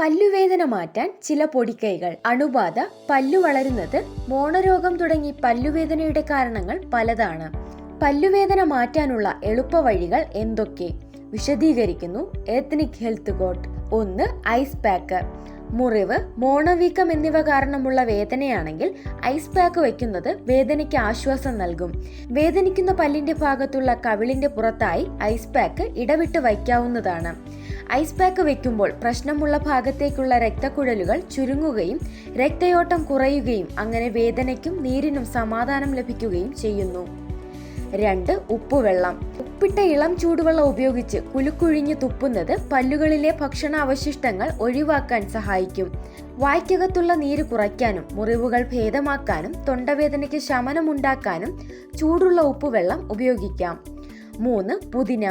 പല്ലുവേദന മാറ്റാൻ ചില പൊടിക്കൈകൾ. അണുബാധ പല്ലു വളരുന്നത് മോണരോഗം തുടങ്ങി പല്ലുവേദനയുടെ കാരണങ്ങൾ പലതാണ്. പല്ലുവേദന മാറ്റാനുള്ള എളുപ്പവഴികൾ എന്തൊക്കെ? വിശദീകരിക്കുന്നു എത്നിക് ഹെൽത്ത് കോട്ട് ഒന്ന് ഐസ് പാക്ക് മുറിവ് മോണവീക്കം എന്നിവ കാരണമുള്ള വേദനയാണെങ്കിൽ ഐസ് പാക്ക് വയ്ക്കുന്നത് വേദനയ്ക്ക് ആശ്വാസം നൽകും. വേദനിക്കുന്ന പല്ലിന്റെ ഭാഗത്തുള്ള കവിളിന്റെ പുറത്തായി ഐസ് പാക്ക് ഇടവിട്ട് വയ്ക്കാവുന്നതാണ്. ഐസ് പാക്ക് വെക്കുമ്പോൾ പ്രശ്നമുള്ള ഭാഗത്തേക്കുള്ള രക്തക്കുഴലുകൾ ചുരുങ്ങുകയും രക്തയോട്ടം കുറയുകയും അങ്ങനെ വേദനയ്ക്കും നീരിനും സമാധാനം ലഭിക്കുകയും ചെയ്യുന്നു. രണ്ട് ഉപ്പുവെള്ളം. ഉപ്പിട്ട ഇളം ചൂടുവെള്ളം ഉപയോഗിച്ച് കുലുക്കുഴിഞ്ഞ് തുപ്പുന്നത് പല്ലുകളിലെ ഭക്ഷണാവശിഷ്ടങ്ങൾ ഒഴിവാക്കാൻ സഹായിക്കും. വായ്ക്കകത്തുള്ള നീര് കുറയ്ക്കാനും മുറിവുകൾ ഭേദമാക്കാനും തൊണ്ടവേദനയ്ക്ക് ശമനമുണ്ടാക്കാനും ചൂടുള്ള ഉപ്പുവെള്ളം ഉപയോഗിക്കാം. മൂന്ന് പുതിന.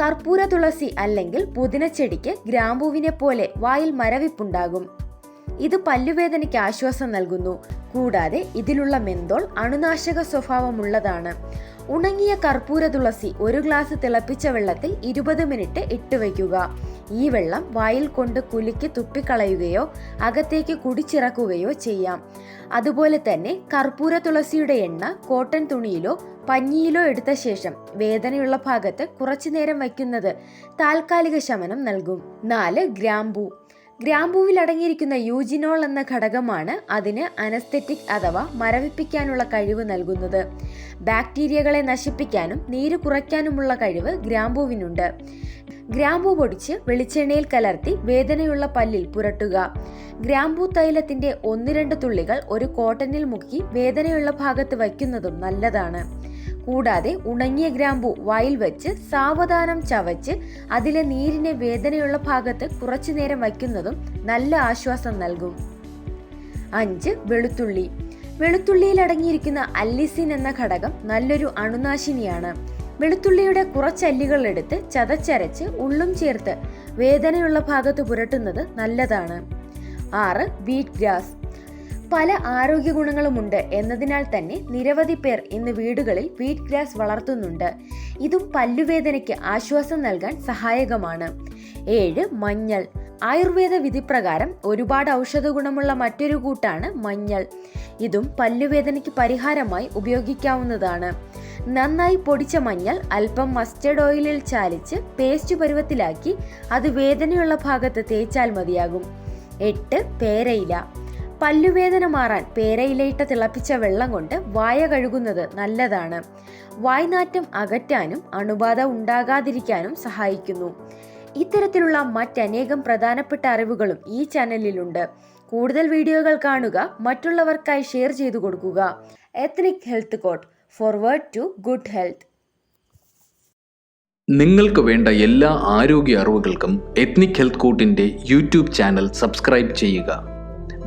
കർപ്പൂര തുളസി അല്ലെങ്കിൽ പുതിനച്ചെടിക്ക് ഗ്രാമ്പൂവിനെ പോലെ വായിൽ മരവിപ്പുണ്ടാകും. ഇത് പല്ലുവേദനയ്ക്ക് ആശ്വാസം നൽകുന്നു. കൂടാതെ ഇതിലുള്ള മെന്തോൾ അണുനാശക സ്വഭാവമുള്ളതാണ്. ഉണങ്ങിയ കർപ്പൂര തുളസി ഒരു ഗ്ലാസ് തിളപ്പിച്ച വെള്ളത്തിൽ ഇരുപത് മിനിറ്റ് ഇട്ട് വയ്ക്കുക. ഈ വെള്ളം വായിൽ കൊണ്ട് കുലുക്കി തുപ്പിക്കളയുകയോ അകത്തേക്ക് കുടിച്ചിറക്കുകയോ ചെയ്യാം. അതുപോലെ തന്നെ കർപ്പൂര തുളസിയുടെ എണ്ണ കോട്ടൺ തുണിയിലോ പഞ്ഞിയിലോ എടുത്ത ശേഷം വേദനയുള്ള ഭാഗത്ത് കുറച്ചു നേരം വയ്ക്കുന്നത് താൽക്കാലിക ശമനം നൽകും. നാല് ഗ്രാമ്പൂ. ഗ്രാമ്പൂവിൽ അടങ്ങിയിരിക്കുന്ന യൂജിനോൾ എന്ന ഘടകമാണ് അതിന് അനസ്തെറ്റിക് അഥവാ മരവിപ്പിക്കാനുള്ള കഴിവ് നൽകുന്നത്. ബാക്ടീരിയകളെ നശിപ്പിക്കാനും നീര് കുറയ്ക്കാനുമുള്ള കഴിവ് ഗ്രാമ്പൂവിനുണ്ട്. ഗ്രാമ്പൂ പൊടിച്ച് വെളിച്ചെണ്ണയിൽ കലർത്തി വേദനയുള്ള പല്ലിൽ പുരട്ടുക. ഗ്രാമ്പൂ തൈലത്തിന്റെ ഒന്ന് രണ്ട് തുള്ളികൾ ഒരു കോട്ടനിൽ മുക്കി വേദനയുള്ള ഭാഗത്ത് വയ്ക്കുന്നതും നല്ലതാണ്. കൂടാതെ ഉണങ്ങിയ ഗ്രാമ്പു വായിൽ വെച്ച് സാവധാനം ചവച്ച് അതിലെ നീരിനെ വേദനയുള്ള ഭാഗത്ത് കുറച്ചു നേരം വയ്ക്കുന്നതും നല്ല ആശ്വാസം നൽകും. അഞ്ച് വെളുത്തുള്ളി. വെളുത്തുള്ളിയിൽ അടങ്ങിയിരിക്കുന്ന അല്ലിസിൻ എന്ന ഘടകം നല്ലൊരു അണുനാശിനിയാണ്. വെളുത്തുള്ളിയുടെ കുറച്ചല്ലികൾ എടുത്ത് ചതച്ചരച്ച് ഉള്ളും ചേർത്ത് വേദനയുള്ള ഭാഗത്ത് പുരട്ടുന്നത് നല്ലതാണ്. ആറ് വീറ്റ് ഗ്രാസ്. പല ആരോഗ്യ ഗുണങ്ങളുമുണ്ട് എന്നതിനാൽ തന്നെ നിരവധി പേർ ഇന്ന് വീടുകളിൽ വീറ്റ് ഗ്രാസ് വളർത്തുന്നുണ്ട്. ഇതും പല്ലുവേദനയ്ക്ക് ആശ്വാസം നൽകാൻ സഹായകമാണ്. ഏഴ് മഞ്ഞൾ. ആയുർവേദ വിധിപ്രകാരം ഒരുപാട് ഔഷധ ഗുണമുള്ള മറ്റൊരു കൂട്ടാണ് മഞ്ഞൾ. ഇതും പല്ലുവേദനയ്ക്ക് പരിഹാരമായി ഉപയോഗിക്കാവുന്നതാണ്. നന്നായി പൊടിച്ച മഞ്ഞൾ അല്പം മസ്റ്റർഡ് ഓയിലിൽ ചാലിച്ച് പേസ്റ്റ് പരുവത്തിലാക്കി അത് വേദനയുള്ള ഭാഗത്ത് തേച്ചാൽ മതിയാകും. എട്ട് പേരയില. പല്ലുവേദന മാറാൻ പേരയിലയിട്ട തിളപ്പിച്ച വെള്ളം കൊണ്ട് വായ കഴുകുന്നത് നല്ലതാണ്. വായ്നാറ്റം അകറ്റാനും അണുബാധ ഉണ്ടാകാതിരിക്കാനും സഹായിക്കുന്നു. ഇത്തരത്തിലുള്ള മറ്റനേകം പ്രധാനപ്പെട്ട അറിവുകളും ഈ ചാനലിലുണ്ട്. കൂടുതൽ വീഡിയോകൾ കാണുക മറ്റുള്ളവർക്കായി ഷെയർ ചെയ്തു കൊടുക്കുക. Ethnic health code forward to good health നിങ്ങൾക്ക് വേണ്ട എല്ലാ ആരോഗ്യ അറിവുകൾക്കും എത്നിക് ഹെൽത്ത് കോട്ടിന്റെ യൂട്യൂബ് ചാനൽ സബ്സ്ക്രൈബ് ചെയ്യുക.